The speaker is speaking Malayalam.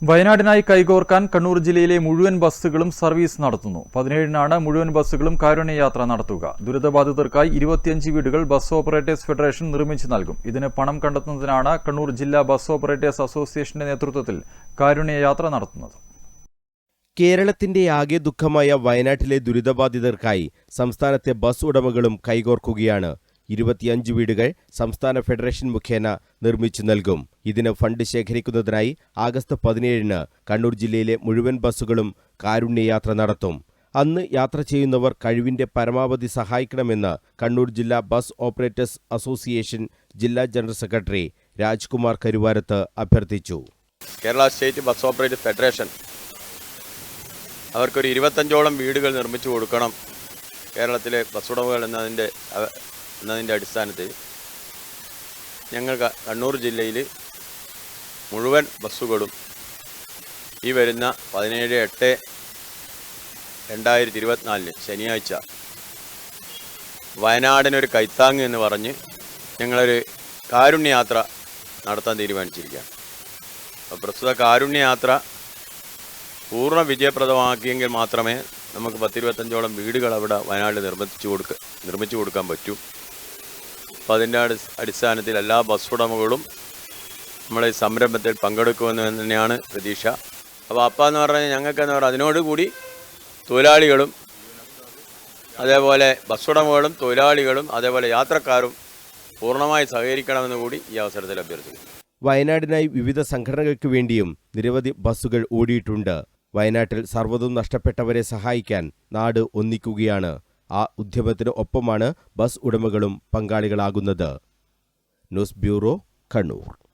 വയനാടിനായി കൈകോർക്കാൻ കണ്ണൂർ ജില്ലയിലെ മുഴുവൻ ബസ്സുകളും സർവീസ് നടത്തുന്നു. പതിനേഴിനാണ് മുഴുവൻ ബസ്സുകളും കാരുണ്യയാത്ര നടത്തുക. ദുരിതബാധിതർക്കായി ഇരുപത്തിയഞ്ച് വീടുകൾ ബസ് ഓപ്പറേറ്റേഴ്സ് ഫെഡറേഷൻ നിർമ്മിച്ചു നൽകും. ഇതിന് പണം കണ്ടെത്തുന്നതിനാണ് കണ്ണൂർ ജില്ലാ ബസ് ഓപ്പറേറ്റേഴ്സ് അസോസിയേഷന്റെ നേതൃത്വത്തിൽ കാരുണ്യയാത്ര നടത്തുന്നത്. കേരളത്തിന്റെ ആകെ ദുഃഖമായ വയനാട്ടിലെ ദുരിതബാധിതർക്കായി സംസ്ഥാനത്തെ ബസ് ഉടമകളും കൈകോർക്കുകയാണ് ഇരുപത്തിയഞ്ച് വീടുകൾ സംസ്ഥാന ഫെഡറേഷൻ മുഖേന നിർമ്മിച്ചു നൽകും. ഇതിന് ഫണ്ട് ശേഖരിക്കുന്നതിനായി ആഗസ്റ്റ് പതിനേഴിന് കണ്ണൂർ ജില്ലയിലെ മുഴുവൻ ബസ്സുകളും കാരുണ്യയാത്ര നടത്തും. അന്ന് യാത്ര ചെയ്യുന്നവർ കഴിവിന്റെ പരമാവധി സഹായിക്കണമെന്ന് കണ്ണൂർ ജില്ലാ ബസ് ഓപ്പറേറ്റേഴ്സ് അസോസിയേഷൻ ജില്ലാ ജനറൽ സെക്രട്ടറി രാജ്കുമാർ കരുവാരത്ത് അഭ്യർത്ഥിച്ചു. Kerala state bus operators federation അവർക്കൊരു ഇരുപത്തഞ്ചോളം വീടുകൾ നിർമ്മിച്ചു കൊടുക്കണം. കേരളത്തിലെ ബസ് ഉടമകൾ എന്നതിന്റെ എന്നതിന്റെ അടിസ്ഥാനത്തിൽ ഞങ്ങൾ കണ്ണൂർ ജില്ലയിൽ മുഴുവൻ ബസ്സുകളും ഈ വരുന്ന പതിനേഴ് എട്ട് രണ്ടായിരത്തി ഇരുപത്തിനാലിന് ശനിയാഴ്ച വയനാടിനൊരു കൈത്താങ് എന്ന് പറഞ്ഞ് ഞങ്ങളൊരു കാരുണ്യയാത്ര നടത്താൻ തീരുമാനിച്ചിരിക്കുകയാണ്. അപ്പോൾ പ്രസ്തുത കാരുണ്യയാത്ര പൂർണ വിജയപ്രദമാക്കിയെങ്കിൽ മാത്രമേ നമുക്ക് പത്തിരുപത്തഞ്ചോളം വീടുകൾ അവിടെ വയനാട്ടിൽ നിർമ്മിച്ചു കൊടുക്ക നിർമ്മിച്ചു കൊടുക്കാൻ പറ്റൂ. അപ്പോൾ അതിന്റെ അടി- അടിസ്ഥാനത്തിൽ എല്ലാ ബസ് ഉടമകളും നമ്മളെ ഈ സംരംഭത്തിൽ പങ്കെടുക്കുമെന്ന് തന്നെയാണ് പ്രതീക്ഷ. അപ്പോൾ അപ്പ എന്ന് പറഞ്ഞാൽ ഞങ്ങൾക്ക് എന്ന് പറഞ്ഞാൽ അതിനോടുകൂടി തൊഴിലാളികളും അതേപോലെ ബസ് ഉടമകളും തൊഴിലാളികളും അതേപോലെ യാത്രക്കാരും പൂർണമായി സഹകരിക്കണമെന്ന് കൂടി ഈ അവസരത്തിൽ അഭ്യർത്ഥിക്കുന്നു. വയനാടിനായി വിവിധ സംഘടനകൾക്ക് വേണ്ടിയും നിരവധി ബസ്സുകൾ ഓടിയിട്ടുണ്ട്. വയനാട്ടിൽ സർവതും നഷ്ടപ്പെട്ടവരെ സഹായിക്കാൻ നാട് ഒന്നിക്കുകയാണ്. ആ ഉദ്യമത്തിന് ഒപ്പമാണ് ബസ് ഉടമകളും പങ്കാളികളാകുന്നത്. News bureau Kannur.